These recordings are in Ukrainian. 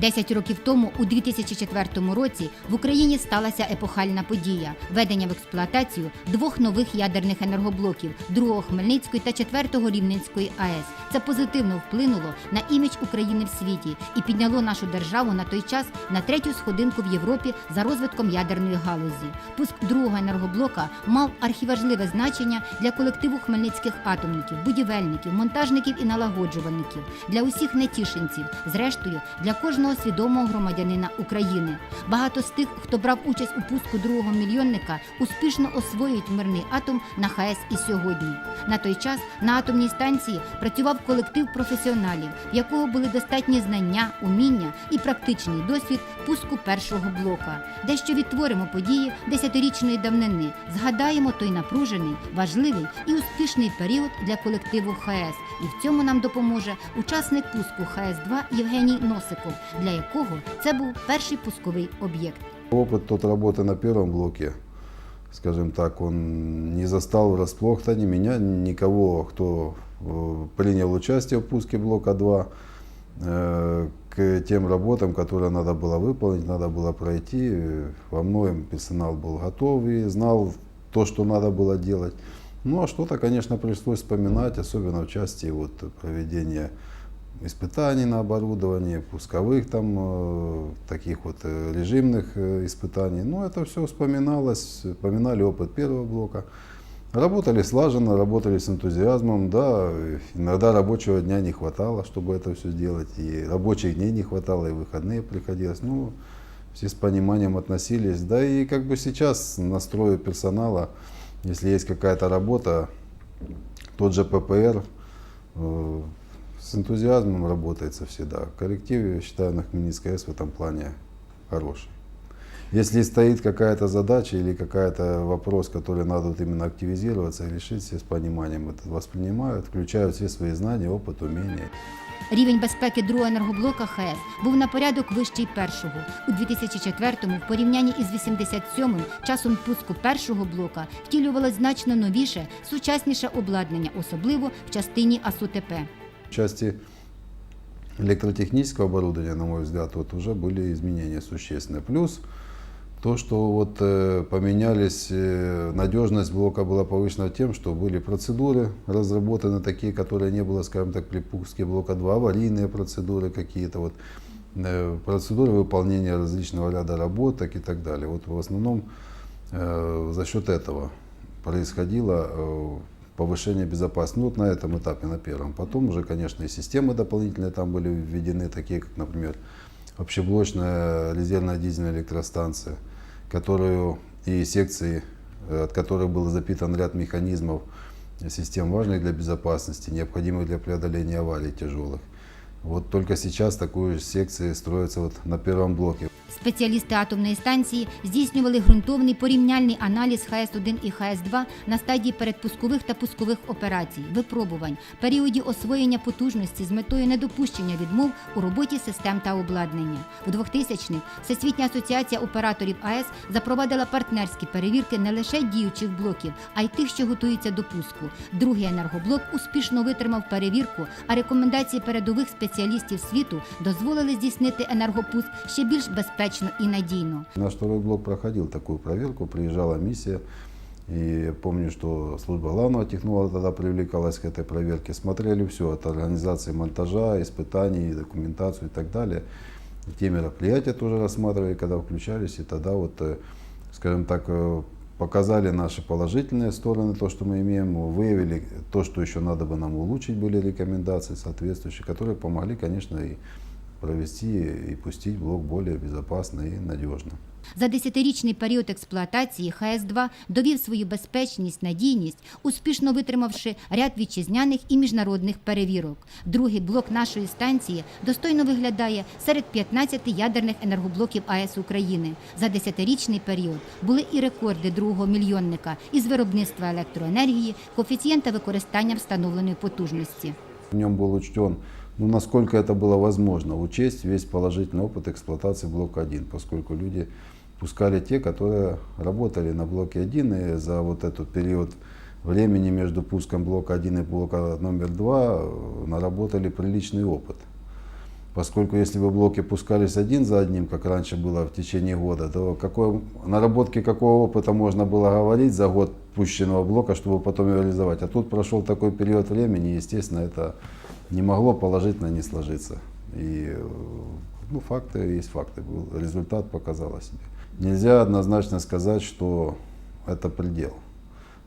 Десять років тому, у 2004 році, в Україні сталася епохальна подія введення в експлуатацію двох нових ядерних енергоблоків другого Хмельницької та четвертого Рівненської АЕС. Це позитивно вплинуло на імідж України в світі і підняло нашу державу на той час на третю сходинку в Європі за розвитком ядерної галузі. Пуск другого енергоблока мав архіважливе значення для колективу хмельницьких атомників, будівельників, монтажників і налагоджувальників, для усіх нетішинців, зрештою для кожного свідомого громадянина України. Багато з тих, хто брав участь у пуску другого мільйонника, успішно освоюють мирний атом на ХАЕС і сьогодні. На той час на атомній станції працював колектив професіоналів, в якого були достатні знання, уміння і практичний досвід пуску першого блока. Дещо відтворимо події десятирічної давнини, згадаємо той напружений, важливий і успішний період для колективу ХАЕС. І в цьому нам допоможе учасник пуску ХАЕС-2 Євгеній Носиков, для якого це був перший пусковий об'єкт. Опыт тот работы на первом блоке, скажем так, он не застал врасплох-то ни меня, никого, кто э, принял участие в пуске блока 2 э, к тем работам, которые надо было выполнить, надо было пройти. Э, Во многом персонал был готов и знал то, что надо было делать. Ну а что-то, конечно, пришлось вспоминать, особенно в части вот, проведения испытаний на оборудовании, пусковых там э, таких вот э, режимных э, испытаний. Ну, это все вспоминалось, вспоминали опыт первого блока. Работали слаженно, работали с энтузиазмом, да, иногда рабочего дня не хватало, чтобы это все сделать, и рабочих дней не хватало, и выходные приходилось. Ну, все с пониманием относились. Да и как бы сейчас настрою персонала, если есть какая-то работа, тот же ППР, э, с энтузиазмом работается всегда. Коллектив, я считаю, на Хмельницкой АЭС в этом плане хороший. Если стоит какая-то задача или какая-то вопрос, который надо вот именно активизироваться и решить, все с пониманием это воспринимают, включают все свои знания, опыт, умения. Рівень безпеки другого енергоблока ХАЕС був на порядок вищий першого. У 2004-му в порівнянні із 87-м часом пуску першого блока втілювалось значно новіше, сучасніше обладнання, особливо в частині АСУТП. В части электротехнического оборудования, на мой взгляд, вот уже были изменения существенные. Плюс то, что вот э, поменялись, э, надежность блока была повышена тем, что были процедуры разработаны такие, которые не было, скажем так, при пуске блока 2, аварийные процедуры какие-то, вот, э, процедуры выполнения различного ряда работок и так далее. Вот в основном за счет этого происходило повышение безопасности. Ну, вот на этом этапе, на первом. Потом уже, конечно, и системы дополнительные там были введены, такие как, например, общеблочная резервная дизельная электростанция, которую и секции, э, от которой был запитан ряд механизмов, э, систем важных для безопасности, необходимых для преодоления аварий тяжелых. Вот только сейчас такую секции строятся вот на первом блоке. Спеціалісти атомної станції здійснювали ґрунтовний порівняльний аналіз ХАЕС-1 і ХАЕС-2 на стадії передпускових та пускових операцій, випробувань, періоді освоєння потужності з метою недопущення відмов у роботі систем та обладнання. У 2000-х Всесвітня асоціація операторів АЕС запровадила партнерські перевірки не лише діючих блоків, а й тих, що готуються до пуску. Другий енергоблок успішно витримав перевірку, а рекомендації передових спеціалістів світу дозволили здійснити енергопуск ще більш безпечно і надійно. Наш второй блок проходил такую проверку, приезжала миссия, и помню, что служба главного технолога тогда привлекалась к этой проверке. Смотрели все, от организации монтажа, испытаний, документацию и так далее. И те мероприятия тоже рассматривали, когда включались, и тогда вот, э, скажем так, э, показали наши положительные стороны, то, что мы имеем, выявили то, что еще надо бы нам улучшить, были рекомендации соответствующие, которые помогли, конечно, и провести и пустить блок более безопасно и надежно. За десятирічний період експлуатації ХАЕС-2 довів свою безпечність, надійність, успішно витримавши ряд вітчизняних і міжнародних перевірок. Другий блок нашої станції достойно виглядає серед 15 ядерних енергоблоків АЕС України. За десятирічний період були і рекорди другого мільйонника із виробництва електроенергії, коефіцієнта використання встановленої потужності. В нем был учтен, ну, насколько это было возможно, учесть весь положительный опыт эксплуатации блока 1, поскольку люди пускали те, которые работали на блоке 1, и за вот этот период времени между пуском блока 1 и блока номер 2 э, наработали приличный опыт. Поскольку если бы блоки пускались один за одним, как раньше было в течение года, то какой, наработки какого опыта можно было говорить за год пущенного блока, чтобы потом его реализовать. А тут прошел такой период времени, естественно, это не могло положительно не сложиться. И ну, факты есть факты. Результат показал о себе. Нельзя однозначно сказать, что это предел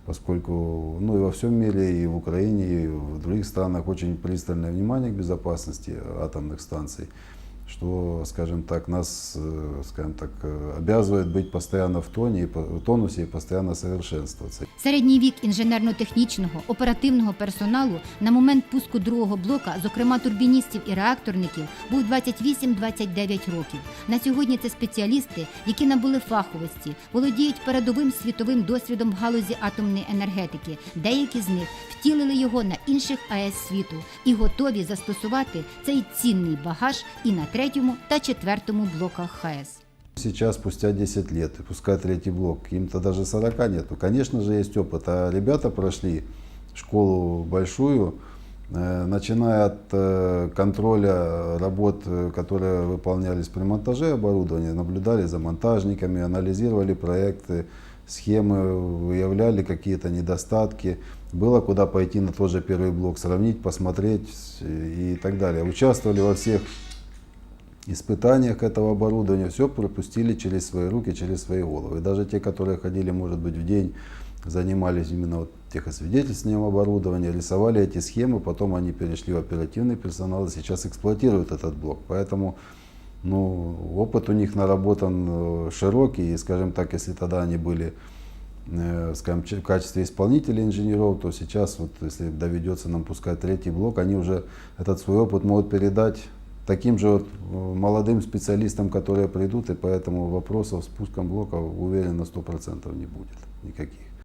поскольку ну, и во всем мире, и в Украине, и в других странах очень пристальное внимание к безопасности атомных станций, что, скажем так, нас, э, скажем так, э, обязывает быть постоянно в, тоне, и по- в тонусе и постоянно совершенствоваться. Середній вік інженерно-технічного оперативного персоналу на момент пуску другого блока, зокрема турбіністів і реакторників, був 28-29 років. На сьогодні це спеціалісти, які набули фаховості, володіють передовим світовим досвідом в галузі атомної енергетики. Деякі з них втілили його на інших АЕС світу і готові застосувати цей цінний багаж і на третьому та четвертому блоках ХАЕС. Сейчас, спустя 10 лет, и пускай третий блок, им-то даже 40 нету. Конечно же, есть опыт. А ребята прошли школу большую, э, начиная от э, контроля работ, э, которые выполнялись при монтаже оборудования, наблюдали за монтажниками, анализировали проекты, схемы, выявляли какие-то недостатки. Было куда пойти на тот же первый блок, сравнить, посмотреть э, и так далее. Участвовали во всех испытаниях этого оборудования, все пропустили через свои руки, через свои головы. И даже те, которые ходили, может быть, в день, занимались именно вот техосвидетельствованием оборудования, рисовали эти схемы, потом они перешли в оперативный персонал и сейчас эксплуатируют этот блок. Поэтому ну, опыт у них наработан э, широкий, и, скажем так, если тогда они были э, скажем, в качестве исполнителей инженеров, то сейчас, вот, если доведется нам пускать третий блок, они уже этот свой опыт могут передать таким же вот э, молодым специалистам, которые придут, и поэтому вопросов с пуском блока, уверен, на 100% не будет никаких.